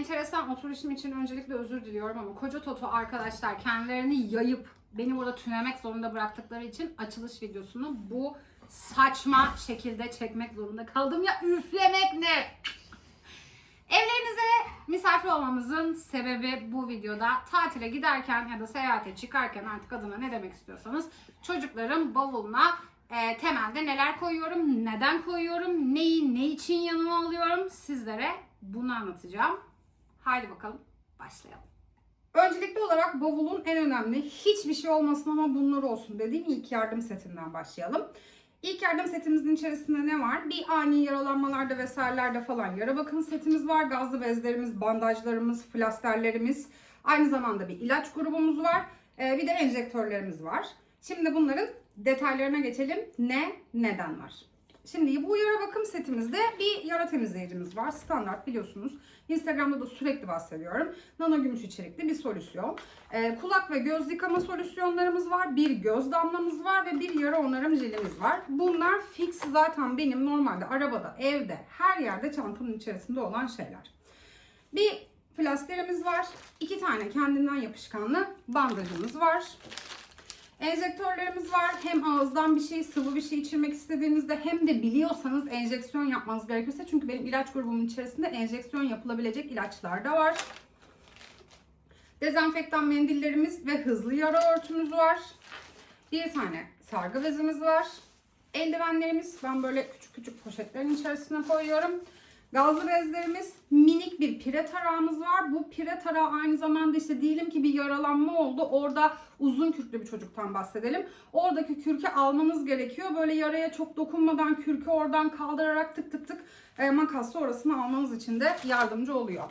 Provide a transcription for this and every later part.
enteresan oturuşum için öncelikle özür diliyorum ama koca Toto arkadaşlar kendilerini yayıp beni burada tünemek zorunda bıraktıkları için açılış videosunu bu saçma şekilde çekmek zorunda kaldım. Ya üflemek ne? Evlerinize misafir olmamızın sebebi bu videoda tatile giderken ya da seyahate çıkarken artık adına ne demek istiyorsanız çocukların bavuluna e, temelde neler koyuyorum, neden koyuyorum, neyi ne için yanıma alıyorum sizlere bunu anlatacağım. Haydi bakalım başlayalım. Öncelikli olarak bavulun en önemli hiçbir şey olmasın ama bunlar olsun dediğim ilk yardım setinden başlayalım. İlk yardım setimizin içerisinde ne var? Bir ani yaralanmalarda vesairelerde falan yara bakım setimiz var. Gazlı bezlerimiz, bandajlarımız, flasterlerimiz. Aynı zamanda bir ilaç grubumuz var. Ee, bir de enjektörlerimiz var. Şimdi bunların detaylarına geçelim. Ne, neden var? Şimdi bu yara bakım setimizde bir yara temizleyicimiz var. Standart biliyorsunuz. Instagram'da da sürekli bahsediyorum. Nano gümüş içerikli bir solüsyon. Ee, kulak ve göz yıkama solüsyonlarımız var. Bir göz damlamız var ve bir yara onarım jelimiz var. Bunlar fix zaten benim normalde arabada, evde, her yerde çantamın içerisinde olan şeyler. Bir flasterimiz var. iki tane kendinden yapışkanlı bandajımız var. Enjektörlerimiz var. Hem ağızdan bir şey, sıvı bir şey içirmek istediğinizde hem de biliyorsanız enjeksiyon yapmanız gerekirse. Çünkü benim ilaç grubumun içerisinde enjeksiyon yapılabilecek ilaçlar da var. Dezenfektan mendillerimiz ve hızlı yara örtümüz var. Bir tane sargı bezimiz var. Eldivenlerimiz ben böyle küçük küçük poşetlerin içerisine koyuyorum. Gazlı bezlerimiz, minik bir pire tarağımız var. Bu pire tarağı aynı zamanda işte diyelim ki bir yaralanma oldu. Orada uzun kürklü bir çocuktan bahsedelim. Oradaki kürkü almanız gerekiyor. Böyle yaraya çok dokunmadan kürkü oradan kaldırarak tık tık tık e, makasla orasını almanız için de yardımcı oluyor.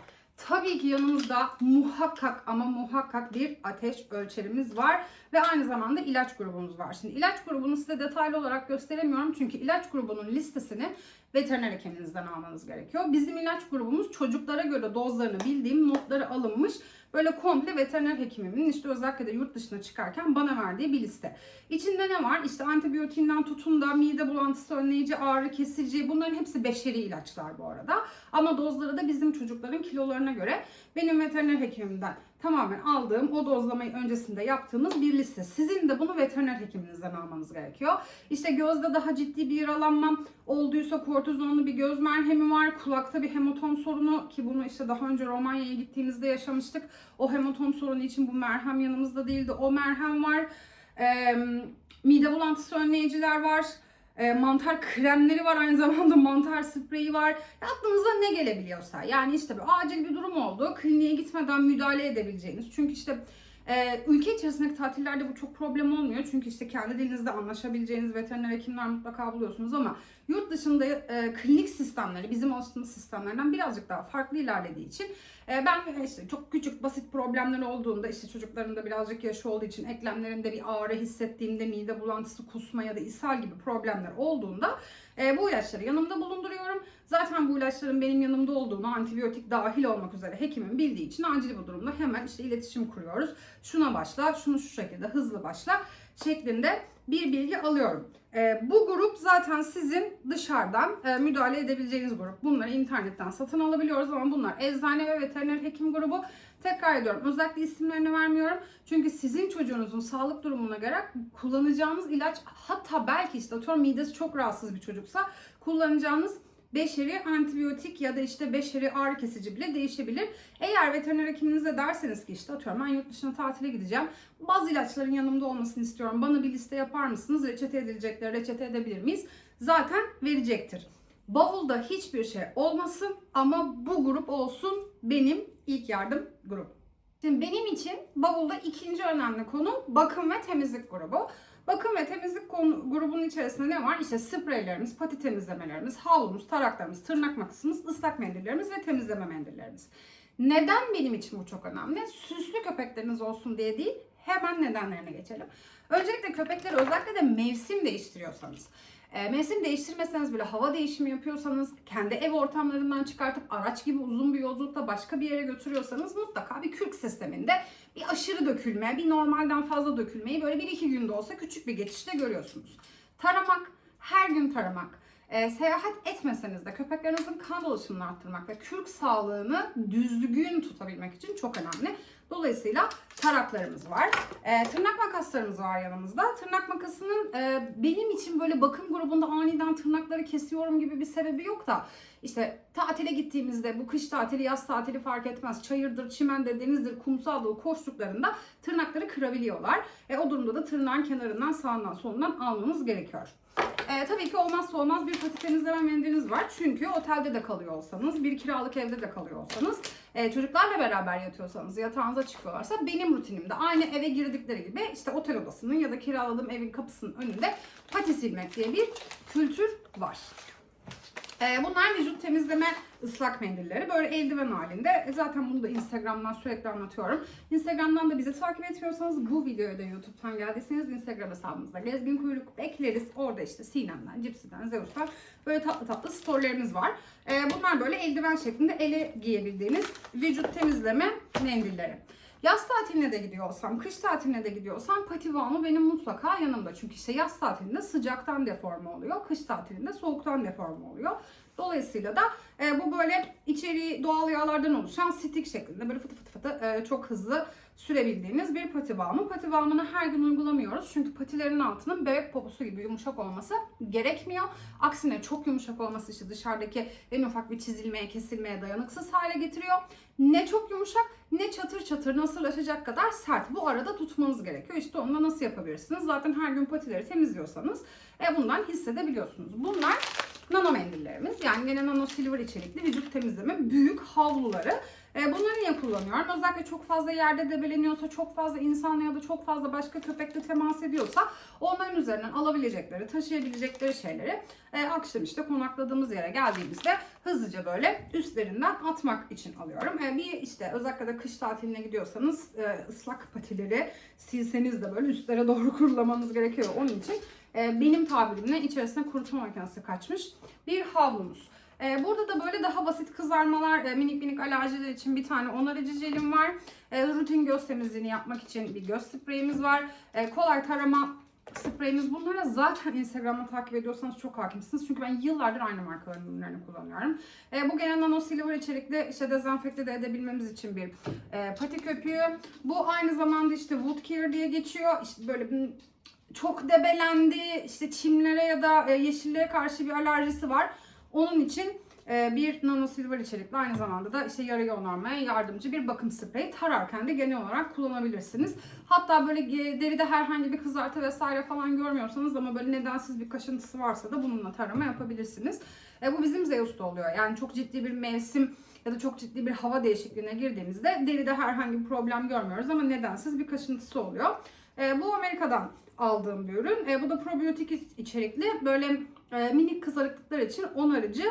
Tabii ki yanımızda muhakkak ama muhakkak bir ateş ölçerimiz var ve aynı zamanda ilaç grubumuz var. Şimdi ilaç grubunu size detaylı olarak gösteremiyorum çünkü ilaç grubunun listesini veteriner hekiminizden almanız gerekiyor. Bizim ilaç grubumuz çocuklara göre dozlarını bildiğim notları alınmış böyle komple veteriner hekimimin işte özellikle de yurt dışına çıkarken bana verdiği bir liste. İçinde ne var? İşte antibiyotiğinden tutun da mide bulantısı önleyici, ağrı kesici bunların hepsi beşeri ilaçlar bu arada. Ama dozları da bizim çocukların kilolarına göre benim veteriner hekimimden tamamen aldığım o dozlamayı öncesinde yaptığımız bir liste. Sizin de bunu veteriner hekiminizden almanız gerekiyor. İşte gözde daha ciddi bir yaralanma olduysa kortizonlu bir göz merhemi var. Kulakta bir hematom sorunu ki bunu işte daha önce Romanya'ya gittiğimizde yaşamıştık. O hematom sorunu için bu merhem yanımızda değildi. O merhem var. Ee, mide bulantısı önleyiciler var. E, mantar kremleri var aynı zamanda mantar spreyi var. Aklınıza ne gelebiliyorsa yani işte bir acil bir durum oldu. Kliniğe gitmeden müdahale edebileceğiniz. Çünkü işte e, ülke içerisindeki tatillerde bu çok problem olmuyor. Çünkü işte kendi dilinizde anlaşabileceğiniz veteriner hekimler mutlaka buluyorsunuz ama yurt dışında e, klinik sistemleri bizim alıştığımız sistemlerden birazcık daha farklı ilerlediği için e, ben işte çok küçük basit problemler olduğunda işte çocukların da birazcık yaşı olduğu için eklemlerinde bir ağrı hissettiğimde mide bulantısı, kusma ya da ishal gibi problemler olduğunda e, bu ilaçları yanımda bulunduruyorum. Zaten bu ilaçların benim yanımda olduğunu antibiyotik dahil olmak üzere hekimin bildiği için acil bir durumda hemen işte iletişim kuruyoruz. Şuna başla, şunu şu şekilde hızlı başla şeklinde bir bilgi alıyorum. E, bu grup zaten sizin dışarıdan e, müdahale edebileceğiniz grup. Bunları internetten satın alabiliyoruz ama bunlar eczane ve veteriner hekim grubu. Tekrar ediyorum özellikle isimlerini vermiyorum. Çünkü sizin çocuğunuzun sağlık durumuna göre kullanacağınız ilaç hatta belki işte atıyorum midesi çok rahatsız bir çocuksa kullanacağınız beşeri antibiyotik ya da işte beşeri ağrı kesici bile değişebilir. Eğer veteriner hekiminize derseniz ki işte atıyorum ben yurt dışına tatile gideceğim. Bazı ilaçların yanımda olmasını istiyorum. Bana bir liste yapar mısınız? Reçete edilecekleri reçete edebilir miyiz? Zaten verecektir. Bavulda hiçbir şey olmasın ama bu grup olsun benim ilk yardım grubu. Şimdi benim için bavulda ikinci önemli konu bakım ve temizlik grubu. Bakım ve temizlik konu, grubunun içerisinde ne var? İşte spreylerimiz, pati temizlemelerimiz, havlumuz, taraklarımız, tırnak makasımız, ıslak mendillerimiz ve temizleme mendillerimiz. Neden benim için bu çok önemli? Süslü köpekleriniz olsun diye değil, hemen nedenlerine geçelim. Öncelikle köpekleri özellikle de mevsim değiştiriyorsanız, e, mevsim değiştirmeseniz bile hava değişimi yapıyorsanız, kendi ev ortamlarından çıkartıp araç gibi uzun bir yolculukta başka bir yere götürüyorsanız mutlaka bir kürk sisteminde bir aşırı dökülme, bir normalden fazla dökülmeyi böyle bir iki günde olsa küçük bir geçişte görüyorsunuz. Taramak, her gün taramak, e, seyahat etmeseniz de köpeklerinizin kan dolaşımını arttırmak ve kürk sağlığını düzgün tutabilmek için çok önemli. Dolayısıyla taraklarımız var. E, tırnak makaslarımız var yanımızda. Tırnak makasının e, benim için böyle bakım grubunda aniden tırnakları kesiyorum gibi bir sebebi yok da işte tatile gittiğimizde bu kış tatili yaz tatili fark etmez. Çayırdır, çimendir, denizdir, kumsaldır koştuklarında tırnakları kırabiliyorlar. E, o durumda da tırnağın kenarından sağından solundan almanız gerekiyor. E, tabii ki olmazsa olmaz bir pati temizleme mendiliniz var. Çünkü otelde de kalıyor olsanız, bir kiralık evde de kalıyor olsanız, e, çocuklarla beraber yatıyorsanız, yatağınıza çıkıyorlarsa benim rutinimde aynı eve girdikleri gibi işte otel odasının ya da kiraladığım evin kapısının önünde pati silmek diye bir kültür var. Ee, bunlar vücut temizleme ıslak mendilleri. Böyle eldiven halinde. E, Zaten bunu da Instagram'dan sürekli anlatıyorum. Instagram'dan da bizi takip etmiyorsanız bu videoyu da YouTube'dan geldiyseniz Instagram hesabımızda gezgin kuyruk ekleriz. Orada işte Sinem'den, Cipsi'den, Zeus'tan böyle tatlı tatlı storylerimiz var. Ee, bunlar böyle eldiven şeklinde ele giyebildiğiniz vücut temizleme mendilleri. Yaz tatiline de gidiyorsam, kış tatiline de gidiyorsam pativamı benim mutlaka yanımda. Çünkü işte yaz tatilinde sıcaktan deforme oluyor, kış tatilinde soğuktan deforme oluyor. Dolayısıyla da e, bu böyle içeriği doğal yağlardan oluşan stik şeklinde böyle fıtı fıtı fıtı e, çok hızlı sürebildiğiniz bir pati balmı. Pati balmını her gün uygulamıyoruz. Çünkü patilerin altının bebek poposu gibi yumuşak olması gerekmiyor. Aksine çok yumuşak olması işte dışarıdaki en ufak bir çizilmeye, kesilmeye dayanıksız hale getiriyor. Ne çok yumuşak ne çatır çatır nasırlaşacak kadar sert. Bu arada tutmanız gerekiyor. İşte onu da nasıl yapabilirsiniz? Zaten her gün patileri temizliyorsanız e, bundan hissedebiliyorsunuz. Bunlar nano mendillerimiz. Yani gene nano silver içerikli vücut temizleme büyük havluları. E, bunları niye kullanıyorum? Özellikle çok fazla yerde debeleniyorsa, çok fazla insanla ya da çok fazla başka köpekle temas ediyorsa onların üzerinden alabilecekleri, taşıyabilecekleri şeyleri e, akşam işte konakladığımız yere geldiğimizde hızlıca böyle üstlerinden atmak için alıyorum. E, bir işte özellikle de kış tatiline gidiyorsanız ıslak patileri silseniz de böyle üstlere doğru kurulamanız gerekiyor. Onun için benim tabirimle içerisine kurutma makinesi kaçmış bir havlumuz. Ee, burada da böyle daha basit kızarmalar, e, minik minik alerjiler için bir tane onarıcı jelim var. E, rutin göz temizliğini yapmak için bir göz spreyimiz var. E, kolay tarama spreyimiz. Bunlara zaten Instagram'da takip ediyorsanız çok hakimsiniz. Çünkü ben yıllardır aynı markaların ürünlerini kullanıyorum. E, bu gene nano silver içerikli işte dezenfekte de edebilmemiz için bir e, pati köpüğü. Bu aynı zamanda işte wood care diye geçiyor. İşte böyle çok debelendi, işte çimlere ya da e, yeşilliğe karşı bir alerjisi var. Onun için e, bir nano silver içerikli aynı zamanda da işte yarayı onarmaya yardımcı bir bakım spreyi tararken de genel olarak kullanabilirsiniz. Hatta böyle deride herhangi bir kızartı vesaire falan görmüyorsanız ama böyle nedensiz bir kaşıntısı varsa da bununla tarama yapabilirsiniz. E, bu bizim Zeus'ta oluyor. Yani çok ciddi bir mevsim ya da çok ciddi bir hava değişikliğine girdiğimizde deride herhangi bir problem görmüyoruz ama nedensiz bir kaşıntısı oluyor. E, bu Amerika'dan aldığım bir ürün. E, bu da probiyotik içerikli böyle e, minik kızarıklıklar için onarıcı.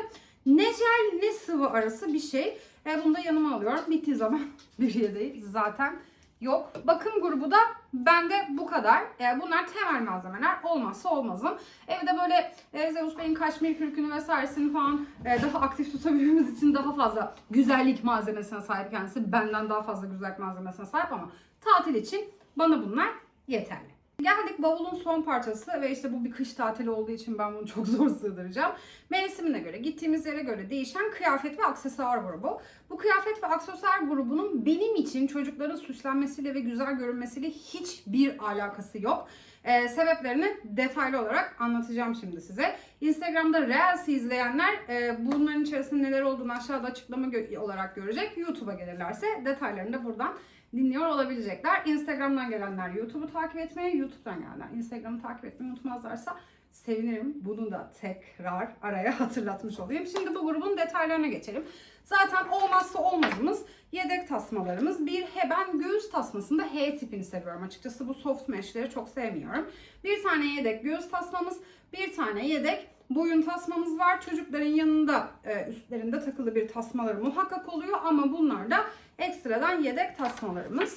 Ne jel ne sıvı arası bir şey. E, bunu da yanıma alıyorum. Bittiği zaman bir yedeği zaten yok. Bakım grubu da bende bu kadar. E, bunlar temel malzemeler. Olmazsa olmazım. Evde böyle e, Zeus Bey'in kaşmir kürkünü vesairesini falan e, daha aktif tutabilmemiz için daha fazla güzellik malzemesine sahip kendisi. Benden daha fazla güzellik malzemesine sahip ama tatil için bana bunlar yeterli. Geldik bavulun son parçası ve işte bu bir kış tatili olduğu için ben bunu çok zor sığdıracağım. Mevsimine göre, gittiğimiz yere göre değişen kıyafet ve aksesuar grubu. Bu kıyafet ve aksesuar grubunun benim için çocukların süslenmesiyle ve güzel görünmesiyle hiçbir alakası yok. Ee, sebeplerini detaylı olarak anlatacağım şimdi size. Instagram'da Reels izleyenler e, bunların içerisinde neler olduğunu aşağıda açıklama gö- olarak görecek. YouTube'a gelirlerse detaylarını da buradan dinliyor olabilecekler. Instagram'dan gelenler YouTube'u takip etmeyi, YouTube'dan gelenler Instagram'ı takip etmeyi unutmazlarsa sevinirim. Bunu da tekrar araya hatırlatmış olayım. Şimdi bu grubun detaylarına geçelim. Zaten olmazsa olmazımız yedek tasmalarımız. Bir he ben göğüs tasmasında H tipini seviyorum. Açıkçası bu soft mesh'leri çok sevmiyorum. Bir tane yedek göğüs tasmamız, bir tane yedek boyun tasmamız var. Çocukların yanında e, üstlerinde takılı bir tasmaları muhakkak oluyor ama bunlar da ekstradan yedek tasmalarımız.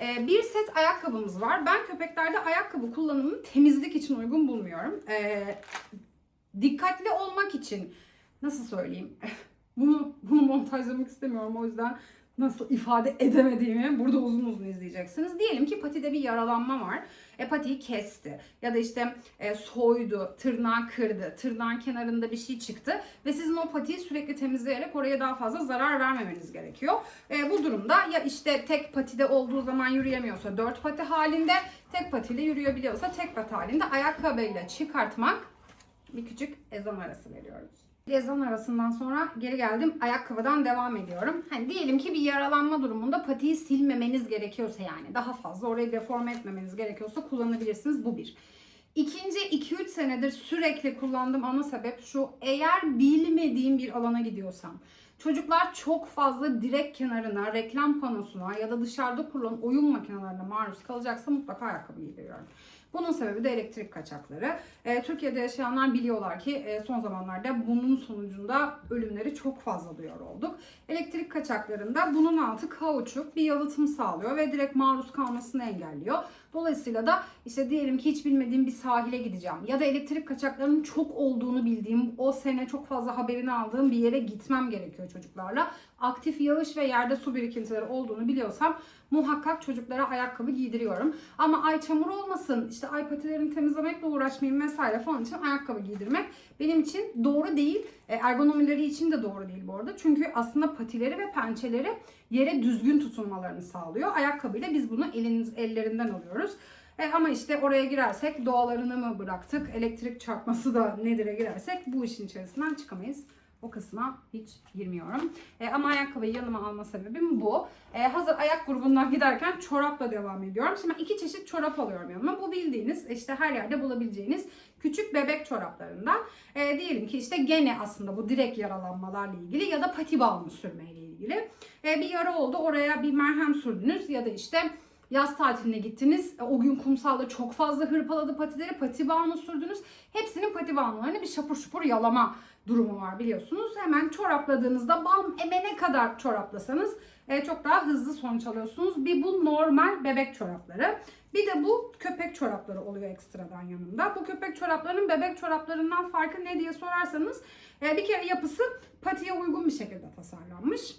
E, bir set ayakkabımız var. Ben köpeklerde ayakkabı kullanımını temizlik için uygun bulmuyorum. E, dikkatli olmak için nasıl söyleyeyim? bunu bunu montajlamak istemiyorum o yüzden nasıl ifade edemediğimi burada uzun uzun izleyeceksiniz. Diyelim ki patide bir yaralanma var. E patiyi kesti ya da işte e, soydu, tırnağı kırdı, tırnağın kenarında bir şey çıktı ve sizin o patiyi sürekli temizleyerek oraya daha fazla zarar vermemeniz gerekiyor. E, bu durumda ya işte tek patide olduğu zaman yürüyemiyorsa dört pati halinde, tek patiyle yürüyebiliyorsa tek pati halinde ayakkabıyla çıkartmak bir küçük ezan arası veriyoruz. Ezan arasından sonra geri geldim. Ayakkabıdan devam ediyorum. Hani diyelim ki bir yaralanma durumunda patiyi silmemeniz gerekiyorsa yani daha fazla orayı deforme etmemeniz gerekiyorsa kullanabilirsiniz. Bu bir. İkinci 2-3 senedir sürekli kullandığım ana sebep şu. Eğer bilmediğim bir alana gidiyorsam, çocuklar çok fazla direk kenarına, reklam panosuna ya da dışarıda kurulan oyun makinelerine maruz kalacaksa mutlaka ayakkabı giydiriyorum. Bunun sebebi de elektrik kaçakları. Ee, Türkiye'de yaşayanlar biliyorlar ki e, son zamanlarda bunun sonucunda ölümleri çok fazla duyuyor olduk. Elektrik kaçaklarında bunun altı kauçuk bir yalıtım sağlıyor ve direkt maruz kalmasını engelliyor. Dolayısıyla da işte diyelim ki hiç bilmediğim bir sahile gideceğim ya da elektrik kaçaklarının çok olduğunu bildiğim o sene çok fazla haberini aldığım bir yere gitmem gerekiyor çocuklarla. Aktif yağış ve yerde su birikintileri olduğunu biliyorsam muhakkak çocuklara ayakkabı giydiriyorum. Ama ay çamur olmasın, işte ay patilerimi temizlemekle uğraşmayayım vesaire falan için ayakkabı giydirmek benim için doğru değil. E, Ergonomileri için de doğru değil bu arada. Çünkü aslında patileri ve pençeleri yere düzgün tutunmalarını sağlıyor. Ayakkabıyla biz bunu eliniz, ellerinden alıyoruz. E, ama işte oraya girersek doğalarını mı bıraktık, elektrik çarpması da nedir'e girersek bu işin içerisinden çıkamayız. O kısma hiç girmiyorum. E, ama ayakkabıyı yanıma alma sebebim bu. E, hazır ayak grubundan giderken çorapla devam ediyorum. Şimdi iki çeşit çorap alıyorum yanıma. Bu bildiğiniz işte her yerde bulabileceğiniz küçük bebek çoraplarından. E, diyelim ki işte gene aslında bu direkt yaralanmalarla ilgili ya da pati balmı sürmeyle ilgili. E, bir yara oldu oraya bir merhem sürdünüz ya da işte Yaz tatiline gittiniz. E, O gün kumsalda çok fazla hırpaladı patileri. Pati balmı sürdünüz. Hepsinin pati balmlarını bir şapur şupur yalama durumu var biliyorsunuz. Hemen çorapladığınızda balm emene kadar çoraplasanız e, çok daha hızlı sonuç alıyorsunuz. Bir bu normal bebek çorapları. Bir de bu köpek çorapları oluyor ekstradan yanında. Bu köpek çoraplarının bebek çoraplarından farkı ne diye sorarsanız e, bir kere yapısı patiye uygun bir şekilde tasarlanmış.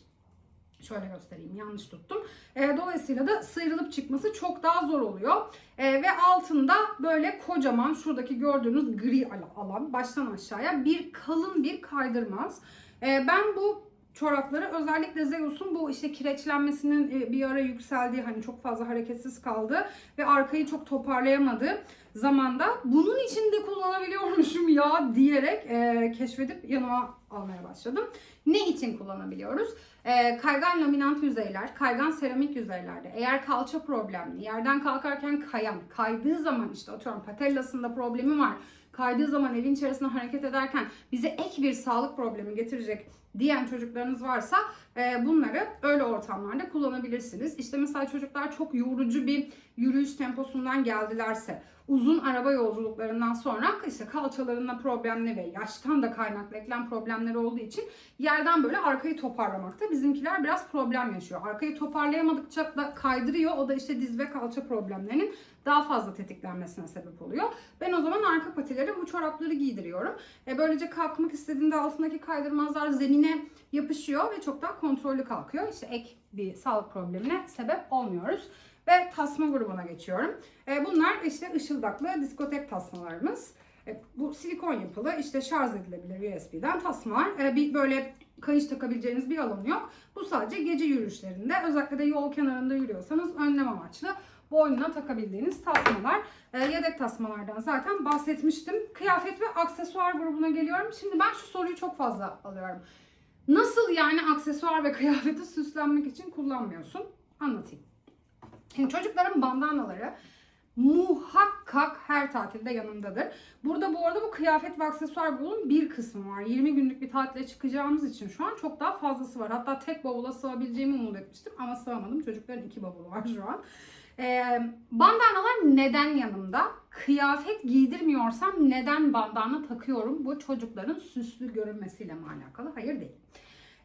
Şöyle göstereyim yanlış tuttum. E, dolayısıyla da sıyrılıp çıkması çok daha zor oluyor. E, ve altında böyle kocaman şuradaki gördüğünüz gri al- alan baştan aşağıya bir kalın bir kaydırmaz. E, ben bu çorapları özellikle Zeus'un bu işte kireçlenmesinin e, bir ara yükseldiği hani çok fazla hareketsiz kaldı ve arkayı çok toparlayamadığı zamanda bunun için de kullanabiliyormuşum ya diyerek e, keşfedip yanıma almaya başladım. Ne için kullanabiliyoruz? E, kaygan laminant yüzeyler, kaygan seramik yüzeylerde eğer kalça problemli, yerden kalkarken kayan, kaydığı zaman işte atıyorum patellasında problemi var, kaydığı zaman evin içerisinde hareket ederken bize ek bir sağlık problemi getirecek diyen çocuklarınız varsa e, bunları öyle ortamlarda kullanabilirsiniz. İşte mesela çocuklar çok yorucu bir yürüyüş temposundan geldilerse, uzun araba yolculuklarından sonra işte kalçalarında problemli ve yaştan da kaynaklı eklem problemleri olduğu için yerden böyle arkayı toparlamakta bizimkiler biraz problem yaşıyor. Arkayı toparlayamadıkça da kaydırıyor. O da işte diz ve kalça problemlerinin daha fazla tetiklenmesine sebep oluyor. Ben o zaman arka patileri bu çorapları giydiriyorum. E böylece kalkmak istediğinde altındaki kaydırmazlar zemine yapışıyor ve çok daha kontrollü kalkıyor. İşte ek bir sağlık problemine sebep olmuyoruz. Ve tasma grubuna geçiyorum. E, bunlar işte ışıldaklı diskotek tasmalarımız. E, bu silikon yapılı işte şarj edilebilir USB'den tasmalar. E, bir böyle kayış takabileceğiniz bir alanı yok. Bu sadece gece yürüyüşlerinde özellikle de yol kenarında yürüyorsanız önlem amaçlı boynuna takabildiğiniz tasmalar. E, yedek tasmalardan zaten bahsetmiştim. Kıyafet ve aksesuar grubuna geliyorum. Şimdi ben şu soruyu çok fazla alıyorum. Nasıl yani aksesuar ve kıyafeti süslenmek için kullanmıyorsun? Anlatayım. Şimdi çocukların bandanaları muhakkak her tatilde yanımdadır. Burada bu arada bu kıyafet ve aksesuar grubunun bir kısmı var. 20 günlük bir tatile çıkacağımız için şu an çok daha fazlası var. Hatta tek bavula sığabileceğimi umut etmiştim ama sığamadım. Çocukların iki bavulu var şu an. Ee, bandanalar neden yanımda? Kıyafet giydirmiyorsam neden bandana takıyorum? Bu çocukların süslü görünmesiyle mi alakalı? Hayır değil.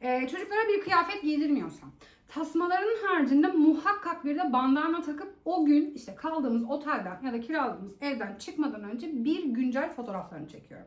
Ee, çocuklara bir kıyafet giydirmiyorsam, tasmaların haricinde muhakkak bir de bandana takıp o gün işte kaldığımız otelden ya da kiraladığımız evden çıkmadan önce bir güncel fotoğraflarını çekiyorum.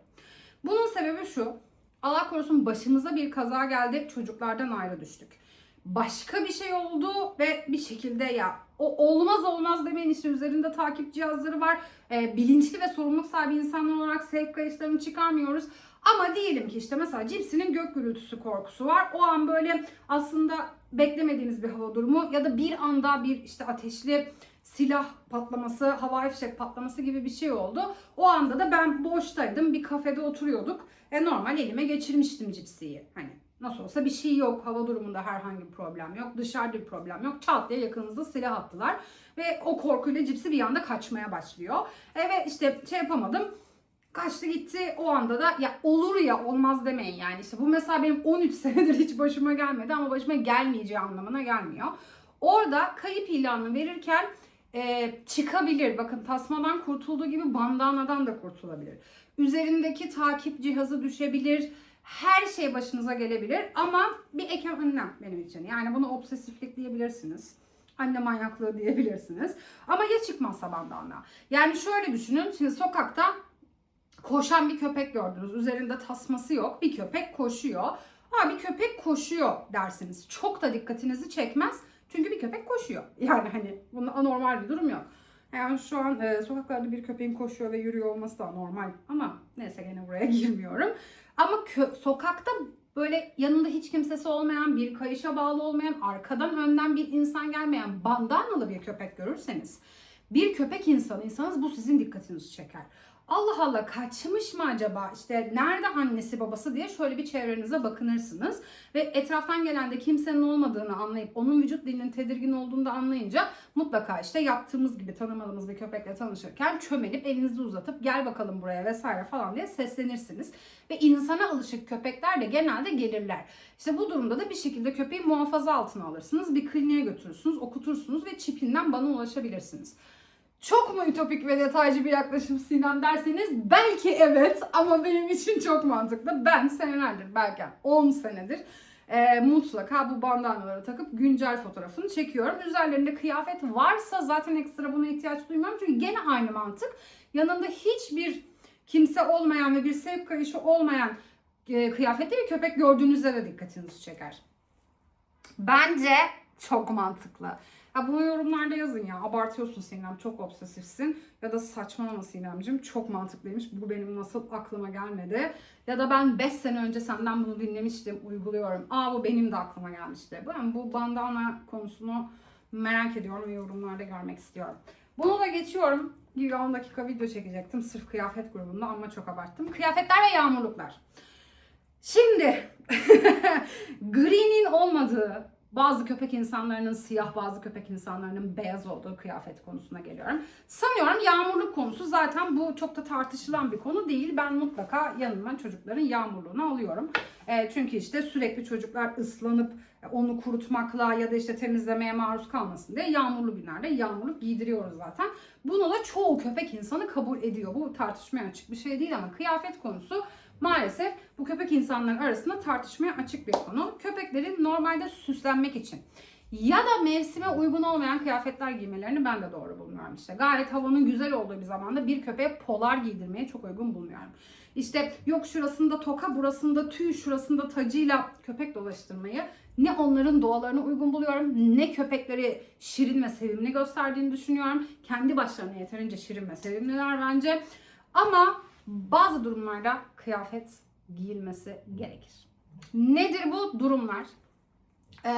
Bunun sebebi şu. Allah korusun başımıza bir kaza geldi, çocuklardan ayrı düştük. başka bir şey oldu ve bir şekilde ya o olmaz olmaz demeyin işte üzerinde takip cihazları var. Ee, bilinçli ve sorumluluk sahibi insanlar olarak sevk kayıtlarını çıkarmıyoruz. Ama diyelim ki işte mesela cipsinin gök gürültüsü korkusu var. O an böyle aslında beklemediğiniz bir hava durumu ya da bir anda bir işte ateşli silah patlaması, havai fişek patlaması gibi bir şey oldu. O anda da ben boştaydım. Bir kafede oturuyorduk. E normal elime geçirmiştim cipsiyi. Hani nasıl olsa bir şey yok. Hava durumunda herhangi bir problem yok. Dışarıda bir problem yok. Çat diye yakınınızda silah attılar. Ve o korkuyla cipsi bir anda kaçmaya başlıyor. Evet işte şey yapamadım. Kaçtı gitti o anda da ya olur ya olmaz demeyin yani işte bu mesela benim 13 senedir hiç başıma gelmedi ama başıma gelmeyeceği anlamına gelmiyor. Orada kayıp ilanı verirken e, çıkabilir. Bakın tasmadan kurtulduğu gibi bandanadan da kurtulabilir. Üzerindeki takip cihazı düşebilir. Her şey başınıza gelebilir ama bir ek önlem benim için. Yani bunu obsesiflik diyebilirsiniz. Anne manyaklığı diyebilirsiniz. Ama ya çıkmazsa bandana? Yani şöyle düşünün. Şimdi sokakta koşan bir köpek gördünüz. Üzerinde tasması yok. Bir köpek koşuyor. Ha bir köpek koşuyor dersiniz. Çok da dikkatinizi çekmez. Çünkü bir köpek koşuyor. Yani hani bunun anormal bir durum yok. Yani şu an e, sokaklarda bir köpeğin koşuyor ve yürüyor olması da normal. Ama neyse gene buraya girmiyorum. Ama kö- sokakta böyle yanında hiç kimsesi olmayan, bir kayışa bağlı olmayan, arkadan önden bir insan gelmeyen bandanalı bir köpek görürseniz, bir köpek insanıysanız bu sizin dikkatinizi çeker. Allah Allah kaçmış mı acaba? İşte nerede annesi babası diye şöyle bir çevrenize bakınırsınız. Ve etraftan gelen de kimsenin olmadığını anlayıp onun vücut dilinin tedirgin olduğunu da anlayınca mutlaka işte yaptığımız gibi tanımadığımız bir köpekle tanışırken çömelip elinizi uzatıp gel bakalım buraya vesaire falan diye seslenirsiniz. Ve insana alışık köpekler de genelde gelirler. İşte bu durumda da bir şekilde köpeği muhafaza altına alırsınız. Bir kliniğe götürürsünüz, okutursunuz ve çipinden bana ulaşabilirsiniz. Çok mu ütopik ve detaycı bir yaklaşım Sinem derseniz belki evet ama benim için çok mantıklı. Ben senelerdir belki 10 senedir e, mutlaka bu bandanaları takıp güncel fotoğrafını çekiyorum. Üzerlerinde kıyafet varsa zaten ekstra buna ihtiyaç duymuyorum. Çünkü gene aynı mantık. Yanında hiçbir kimse olmayan ve bir sevk kayışı olmayan e, kıyafette bir köpek gördüğünüzde de dikkatinizi çeker. Bence çok mantıklı. Ya bunu yorumlarda yazın ya. Abartıyorsun Sinem. Çok obsesifsin. Ya da saçmalama Sinemcim. Çok mantıklıymış. Bu benim nasıl aklıma gelmedi. Ya da ben 5 sene önce senden bunu dinlemiştim. Uyguluyorum. Aa bu benim de aklıma gelmişti. Ben bu bandana konusunu merak ediyorum ve yorumlarda görmek istiyorum. Bunu da geçiyorum. Bir 10 dakika video çekecektim. Sırf kıyafet grubunda ama çok abarttım. Kıyafetler ve yağmurluklar. Şimdi gri'nin olmadığı bazı köpek insanlarının siyah, bazı köpek insanlarının beyaz olduğu kıyafet konusuna geliyorum. Sanıyorum yağmurluk konusu zaten bu çok da tartışılan bir konu değil. Ben mutlaka yanıma çocukların yağmurluğunu alıyorum. E, çünkü işte sürekli çocuklar ıslanıp e, onu kurutmakla ya da işte temizlemeye maruz kalmasın diye yağmurlu günlerde yağmurluk giydiriyoruz zaten. Bunu da çoğu köpek insanı kabul ediyor. Bu tartışmaya açık bir şey değil ama kıyafet konusu maalesef bu köpek insanları arasında tartışmaya açık bir konu. Köpeklerin normalde süslenmek için ya da mevsime uygun olmayan kıyafetler giymelerini ben de doğru bulmuyorum işte. Gayet havanın güzel olduğu bir zamanda bir köpeğe polar giydirmeye çok uygun bulmuyorum. İşte yok şurasında toka, burasında tüy, şurasında tacıyla köpek dolaştırmayı ne onların doğalarına uygun buluyorum ne köpekleri şirin ve sevimli gösterdiğini düşünüyorum. Kendi başlarına yeterince şirin ve sevimliler bence. Ama bazı durumlarda kıyafet giyilmesi gerekir. Nedir bu durumlar? Ee,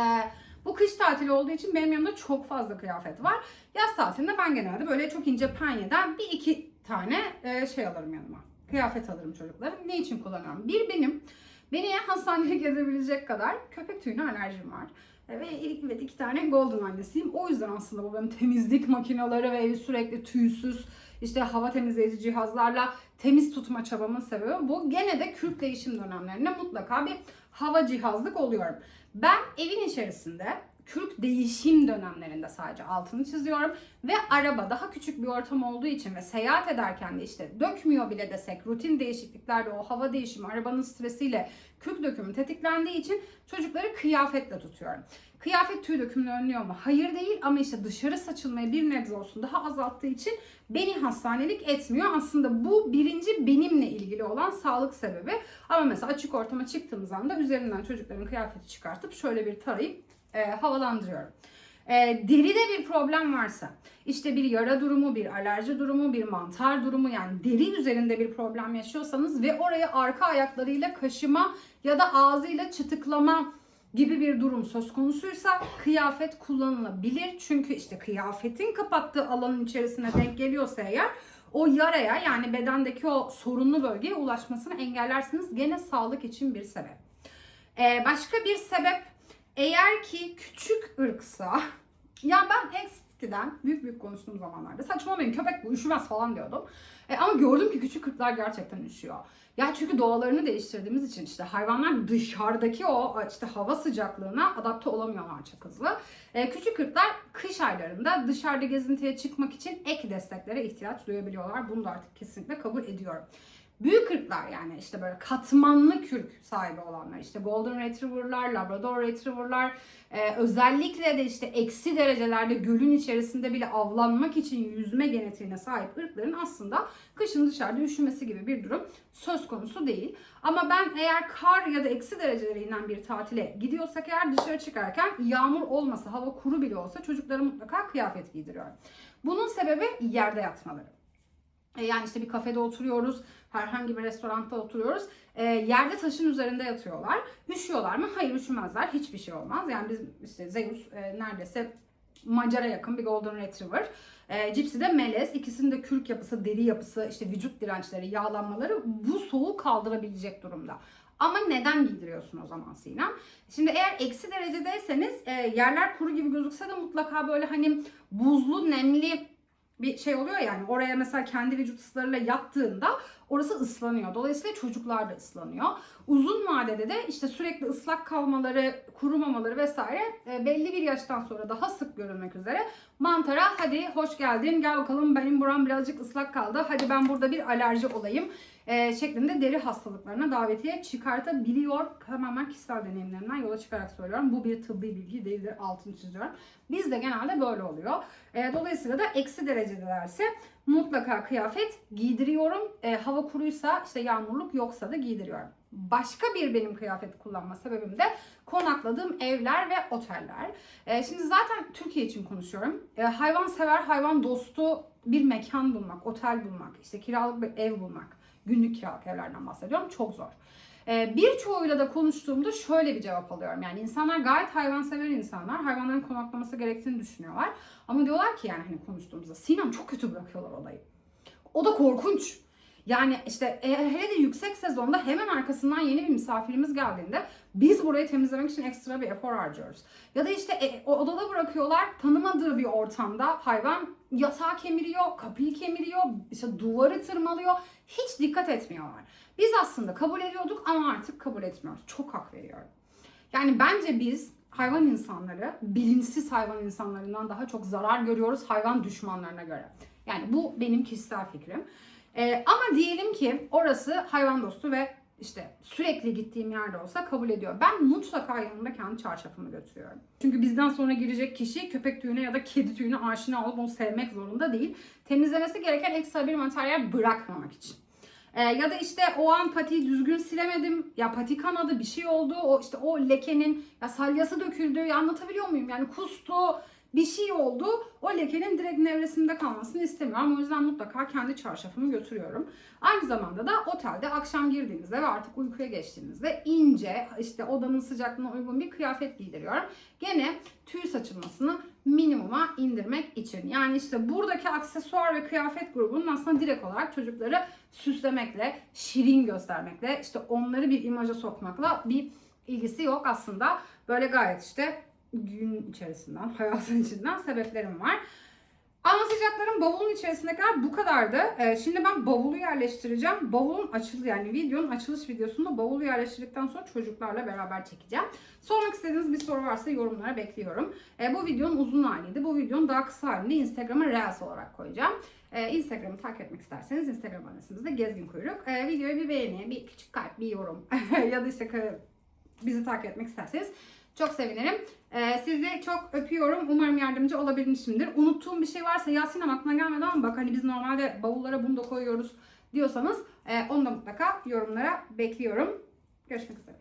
bu kış tatili olduğu için benim yanımda çok fazla kıyafet var. Yaz tatilinde ben genelde böyle çok ince penyeden bir iki tane e, şey alırım yanıma. Kıyafet alırım çocukların. Ne için kullanıyorum? Bir benim beni hastaneye gezebilecek kadar köpek tüyüne alerjim var. E, Ve ve iki tane golden annesiyim. O yüzden aslında bu benim temizlik makineleri ve sürekli tüysüz işte hava temizleyici cihazlarla temiz tutma çabamın sebebi bu. Gene de kürk değişim dönemlerinde mutlaka bir hava cihazlık oluyorum. Ben evin içerisinde kürk değişim dönemlerinde sadece altını çiziyorum ve araba daha küçük bir ortam olduğu için ve seyahat ederken de işte dökmüyor bile desek rutin değişikliklerde o hava değişimi arabanın stresiyle kürk dökümü tetiklendiği için çocukları kıyafetle tutuyorum. Kıyafet tüy dökümünü önlüyor mu? Hayır değil ama işte dışarı saçılmayı bir nebze olsun daha azalttığı için beni hastanelik etmiyor. Aslında bu birinci benimle ilgili olan sağlık sebebi. Ama mesela açık ortama çıktığımız anda üzerinden çocukların kıyafeti çıkartıp şöyle bir tarayıp e, havalandırıyorum. E, deride bir problem varsa, işte bir yara durumu, bir alerji durumu, bir mantar durumu yani deri üzerinde bir problem yaşıyorsanız ve oraya arka ayaklarıyla kaşıma ya da ağzıyla çıtıklama gibi bir durum söz konusuysa kıyafet kullanılabilir. Çünkü işte kıyafetin kapattığı alanın içerisine denk geliyorsa eğer o yaraya yani bedendeki o sorunlu bölgeye ulaşmasını engellersiniz. Gene sağlık için bir sebep. Ee, başka bir sebep eğer ki küçük ırksa ya ben eskiden büyük büyük konuştuğum zamanlarda saçmalamayın köpek bu üşümez falan diyordum. E, ama gördüm ki küçük ırklar gerçekten üşüyor. Ya çünkü doğalarını değiştirdiğimiz için işte hayvanlar dışarıdaki o işte hava sıcaklığına adapte olamıyorlar çok hızlı. E, küçük ırklar kış aylarında dışarıda gezintiye çıkmak için ek desteklere ihtiyaç duyabiliyorlar. Bunu da artık kesinlikle kabul ediyorum. Büyük ırklar yani işte böyle katmanlı kürk sahibi olanlar işte Golden Retriever'lar, Labrador Retriever'lar e, özellikle de işte eksi derecelerde gölün içerisinde bile avlanmak için yüzme genetiğine sahip ırkların aslında kışın dışarıda üşümesi gibi bir durum söz konusu değil. Ama ben eğer kar ya da eksi derecelere inen bir tatile gidiyorsak eğer dışarı çıkarken yağmur olmasa, hava kuru bile olsa çocuklara mutlaka kıyafet giydiriyorum. Bunun sebebi yerde yatmaları. E, Yani işte bir kafede oturuyoruz, herhangi bir restoranda oturuyoruz. E, yerde taşın üzerinde yatıyorlar. Üşüyorlar mı? Hayır üşümezler. Hiçbir şey olmaz. Yani biz işte Zeus e, neredeyse Macar'a yakın bir Golden Retriever. E, Gypsy de melez. İkisinin de kürk yapısı, deri yapısı, işte vücut dirençleri, yağlanmaları bu soğuğu kaldırabilecek durumda. Ama neden giydiriyorsun o zaman Sinem? Şimdi eğer eksi derecedeyseniz e, yerler kuru gibi gözükse de mutlaka böyle hani buzlu, nemli bir şey oluyor yani oraya mesela kendi vücut ısılarıyla yattığında orası ıslanıyor. Dolayısıyla çocuklar da ıslanıyor. Uzun vadede de işte sürekli ıslak kalmaları, kurumamaları vesaire e, belli bir yaştan sonra daha sık görülmek üzere mantara hadi hoş geldin gel bakalım benim buram birazcık ıslak kaldı hadi ben burada bir alerji olayım e, şeklinde deri hastalıklarına davetiye çıkartabiliyor. Tamamen kişisel deneyimlerimden yola çıkarak söylüyorum. Bu bir tıbbi bilgi değildir altını çiziyorum. Bizde genelde böyle oluyor. E, dolayısıyla da eksi derecedelerse mutlaka kıyafet giydiriyorum. E, hava kuruysa işte yağmurluk yoksa da giydiriyorum. Başka bir benim kıyafet kullanma sebebim de konakladığım evler ve oteller. E, şimdi zaten Türkiye için konuşuyorum. E, hayvan sever, hayvan dostu bir mekan bulmak, otel bulmak, işte kiralık bir ev bulmak günlük kiralık evlerden bahsediyorum. Çok zor. Ee, birçoğuyla da konuştuğumda şöyle bir cevap alıyorum. Yani insanlar gayet hayvansever insanlar. Hayvanların konaklaması gerektiğini düşünüyorlar. Ama diyorlar ki yani hani konuştuğumuzda Sinem çok kötü bırakıyorlar odayı. O da korkunç. Yani işte e, hele de yüksek sezonda hemen arkasından yeni bir misafirimiz geldiğinde biz burayı temizlemek için ekstra bir efor harcıyoruz. Ya da işte e, o odada bırakıyorlar tanımadığı bir ortamda hayvan yatağı kemiriyor, kapıyı kemiriyor, işte duvarı tırmalıyor. Hiç dikkat etmiyorlar. Biz aslında kabul ediyorduk ama artık kabul etmiyoruz. Çok hak veriyorum. Yani bence biz hayvan insanları bilinçsiz hayvan insanlarından daha çok zarar görüyoruz hayvan düşmanlarına göre. Yani bu benim kişisel fikrim. Ee, ama diyelim ki orası hayvan dostu ve işte sürekli gittiğim yerde olsa kabul ediyor. Ben mutlaka yanımda kendi çarşafımı götürüyorum. Çünkü bizden sonra girecek kişi köpek tüyüne ya da kedi tüyüne aşina olup onu sevmek zorunda değil. Temizlemesi gereken ekstra bir materyal bırakmamak için. Ee, ya da işte o an patiyi düzgün silemedim. Ya pati kanadı bir şey oldu. O işte o lekenin ya salyası döküldü. Ya anlatabiliyor muyum? Yani kustu bir şey oldu. O lekenin direkt nevresimde kalmasını istemiyorum. O yüzden mutlaka kendi çarşafımı götürüyorum. Aynı zamanda da otelde akşam girdiğimizde ve artık uykuya geçtiğimizde ince işte odanın sıcaklığına uygun bir kıyafet giydiriyorum. Gene tüy saçılmasını minimuma indirmek için. Yani işte buradaki aksesuar ve kıyafet grubunun aslında direkt olarak çocukları süslemekle, şirin göstermekle, işte onları bir imaja sokmakla bir ilgisi yok aslında. Böyle gayet işte gün içerisinden, hayatın içinden sebeplerim var. Anlatacaklarım bavulun içerisindekiler bu kadardı. Ee, şimdi ben bavulu yerleştireceğim. Bavulun açıl yani videonun açılış videosunda bavulu yerleştirdikten sonra çocuklarla beraber çekeceğim. Sormak istediğiniz bir soru varsa yorumlara bekliyorum. Ee, bu videonun uzun haliydi. Bu videonun daha kısa halini Instagram'a Reels olarak koyacağım. Ee, Instagram'ı takip etmek isterseniz Instagram adresimiz de Gezgin Kuyruk. Ee, videoya bir beğeni, bir küçük kalp, bir yorum ya da işte bizi takip etmek isterseniz çok sevinirim. Ee, sizi çok öpüyorum. Umarım yardımcı olabilmişimdir. Unuttuğum bir şey varsa Yasin aklına gelmedi ama bak hani biz normalde bavullara bunu da koyuyoruz diyorsanız e, onu da mutlaka yorumlara bekliyorum. Görüşmek üzere.